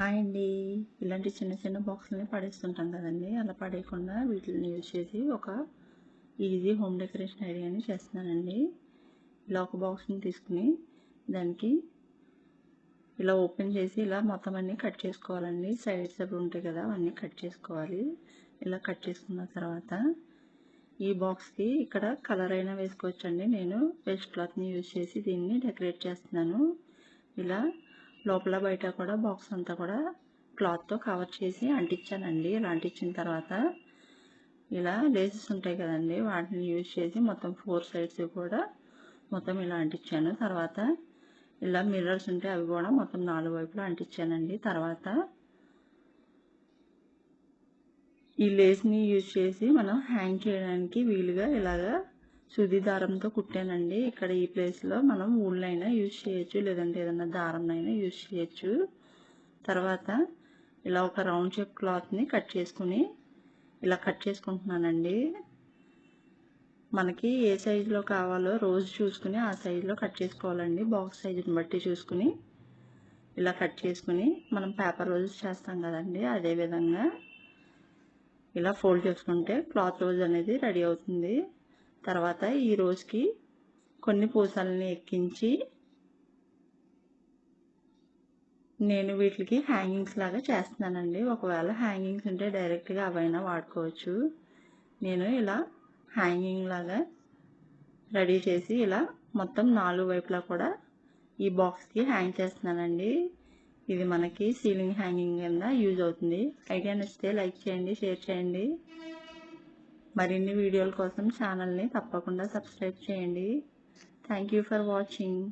Hi అండి. ఇలాంటి చిన్న చిన్న బాక్సులని పడేస్తుంటాం కదండి. అలా పడేయకుండా వీటిని యూజ్ చేసి ఒక ఈజీ హోమ్ డెకరేషన్ ఐడియాని చేస్తున్నానండి. ఇలా ఒక బాక్స్ని తీసుకుని దానికి ఇలా ఓపెన్ చేసి ఇలా మొత్తం అన్నీ కట్ చేసుకోవాలండి. సైడ్స్ అవి ఉంటాయి కదా అవన్నీ కట్ చేసుకోవాలి. ఇలా కట్ చేసుకున్న తర్వాత ఈ బాక్స్కి ఇక్కడ కలర్ అయినా వేసుకోవచ్చండి. నేను వెజ్ క్లాత్ని యూజ్ చేసి దీన్ని డెకరేట్ చేస్తున్నాను. ఇలా లోపల బయట కూడా బాక్స్ అంతా కూడా క్లాత్తో కవర్ చేసి అంటించానండి. ఇలా అంటించిన తర్వాత ఇలా లేసెస్ ఉంటాయి కదండి వాటిని యూజ్ చేసి మొత్తం ఫోర్ సైడ్స్ కూడా మొత్తం ఇలా అంటించాను. తర్వాత ఇలా మిర్రర్స్ ఉంటాయి అవి కూడా మొత్తం నాలుగు వైపులా అంటించానండి. తర్వాత ఈ లేస్ని యూజ్ చేసి మనం హ్యాంగ్ చేయడానికి వీలుగా ఇలాగా సుది దారంతో కుట్టానండి. ఇక్కడ ఈ ప్లేస్లో మనం ఊళ్ళైనా యూజ్ చేయొచ్చు. లేదంటే ఏదైనా దారంనైనా యూజ్ చేయొచ్చు. తర్వాత ఇలా ఒక రౌండ్ షేప్ క్లాత్ని కట్ చేసుకుని ఇలా కట్ చేసుకుంటున్నానండి. మనకి ఏ సైజులో కావాలో రోజు చూసుకుని ఆ సైజులో కట్ చేసుకోవాలండి. బాక్స్ సైజుని బట్టి చూసుకుని ఇలా కట్ చేసుకుని మనం పేపర్ రోజెస్ చేస్తాం కదండి. అదే విధంగా ఇలా ఫోల్డ్ చేసుకుంటే క్లాత్ రోజు అనేది రెడీ అవుతుంది. తర్వాత ఈ రోజుకి కొన్ని పూసల్ని ఎక్కించి నేను వీటికి హ్యాంగింగ్స్ లాగా చేస్తున్నానండి. ఒకవేళ హ్యాంగింగ్స్ ఉంటే డైరెక్ట్గా అవైనా వాడుకోవచ్చు. నేను ఇలా హ్యాంగింగ్ లాగా రెడీ చేసి ఇలా మొత్తం నాలుగు వైపులా కూడా ఈ బాక్స్కి హ్యాంగ్ చేస్తున్నానండి. ఇది మనకి సీలింగ్ హ్యాంగింగ్ కింద యూజ్ అవుతుంది. ఐడియా నచ్చితే లైక్ చేయండి షేర్ చేయండి. మరిన్ని వీడియోల కోసం ఛానల్ని తప్పకుండా సబ్స్క్రైబ్ చేయండి. Thank you for watching